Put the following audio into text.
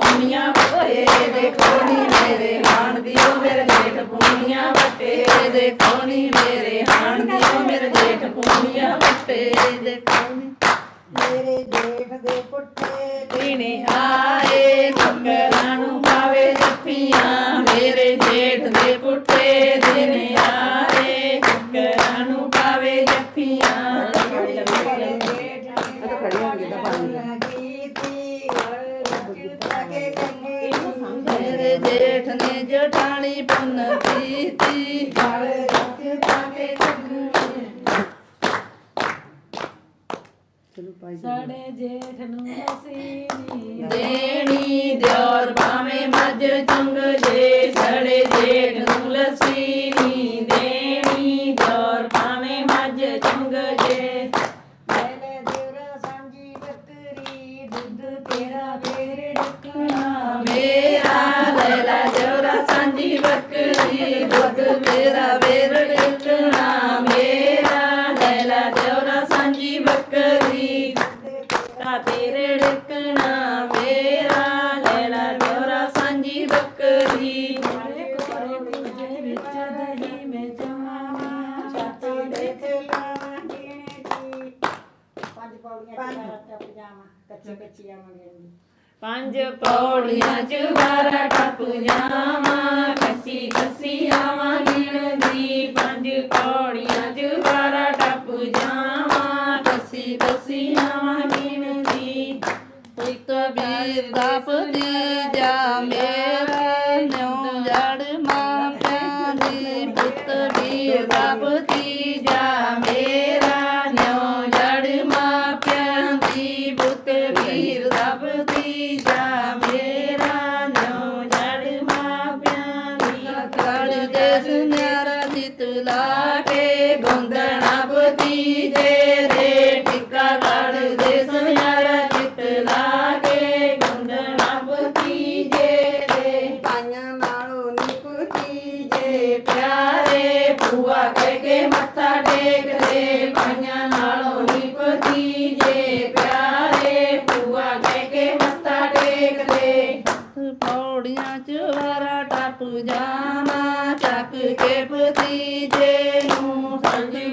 ਪੂਨੀਆਂ ਵੱਟੇ ਦੇਖੋ ਨੀ ਮੇਰੇ ਹਾਣ ਦਿਓ ਮੇਰੇ ਜੇਠ ਪੂਨੀਆਂ ਵੱਟੇ ਦੇਖੋ ਨੀ ਮੇਰੇ ਹਾਣ ਦਿਓ ਮੇਰੇ ਜੇਠ ਪੂਨੀਆਂ ਵੱਟੇ ਦੇਖੋ ਨੀ ਮੇਰੇ ਜੇਠ ਦੇ ਪੁੱਟੇ ਦਿਨੇ ਆਏ ਕੰਗਰਾਂ ਨੂੰ ਪਾਵੇ ਜੱਫੀਆਂ। ਮੇਰੇ ਜੇਠ ਦੇ ਪੁੱਟੇ ਦਿਨੇ ਆਏ ਕੰਗਰਾਂ ਨੂੰ ਪਾਵੇ ਜੱਫੀਆਂ। ਮੇਰੇ ਜੇਠ ਨੇ ਜਟਾਣੀ ਪੁੰਨ ਕੀਤੀ ਵਾਲੇ ਰੱਖ ਪਾਕੇ ਸਾਡੇ ਜੇਠ ਨੂੰ ਅਸੀਂ ਦੇਣੀ ਦਿਓਰ ਦੁੱਧ ਤੇਰਾ ਫੇਰ ਡੱਕਣਾ, ਮੇਰਾ ਲੈਲਾ ਜੋਰਾ ਸਾਂਝੀ ਬੱਕਰੀ, ਦੁੱਧ ਮੇਰਾ ਵੇਰ ਡਿਕਣਾ, ਮੇਰਾ ਲੈਲਾ ਜੋਰਾ ਸਾਂਝੀ ਬੱਕਰੀ। ਤਾ ਤੇਰੇ ਡਿਕਣਾ, ਮੇਰਾ ਲੈਲਾ ਜੋਰਾ ਸਾਂਝੀ ਬੱਕਰੀ। ਕੋਰੇ ਦੂਜੇ ਵਿੱਚ ਦਹੀਂ ਪੰਜ ਪੌੜੀਆਂ ਕੱਚੇ ਪੰਜ ਚ ਬਾਰਾ ਟੱਪ ਜਾਵਾਂ ਕੱਚੀ ਕੱਸੀ ਆਵਾਂ ਗਿਣਦੀ ਪੰਜ ਪੌੜੀਆਂ ਚ ਬਾਰਾ ਟੱਪ ਜਾਵਾਂ ਕੱਸੀ ਕੱਸੀ ਆਵਾਂ ਗਿਣਦੀ ਪੁੱਤ ਵੀਰ ਦਾ ਭਤੀਜਾ ਮੇਰਾ ਵੀਰ ਦਾ ਭਤੀਜਾ ਮੇਰਾ ਨਿਉ ਜੜ ਮਾਂ ਪੈਂਦੀ ਕੜ ਦੇ ਸੁਨਿਆਰਾ ਜਿਤ ਲਾ ਕੇ ਗੋਂਦਣਾ ਭਤੀਜੇ ਦੇ। ਟਿੱਕਾ ਕੜ ਦੇ ਸੁਨਿਆਰਾ ਜਿਤ ਲਾ ਕੇ ਗੋਂਦਣਾ ਭਤੀਜੇ ਦੇ। ਪਾਈਆਂ ਨਾਲੋਂ ਨਿਪਤੀ ਜੇ ਪਿਆਰੇ ਭੂਆ ਕਹਿ ਕੇ ਮੱਥਾ ਪੌੜੀਆਂ ਵਾਰਾ ਟੱਪ ਜਾਵਾਂ ਚੱਕ ਕੇ ਭਤੀਜੇ ਨੂੰ ਸੰਜੀ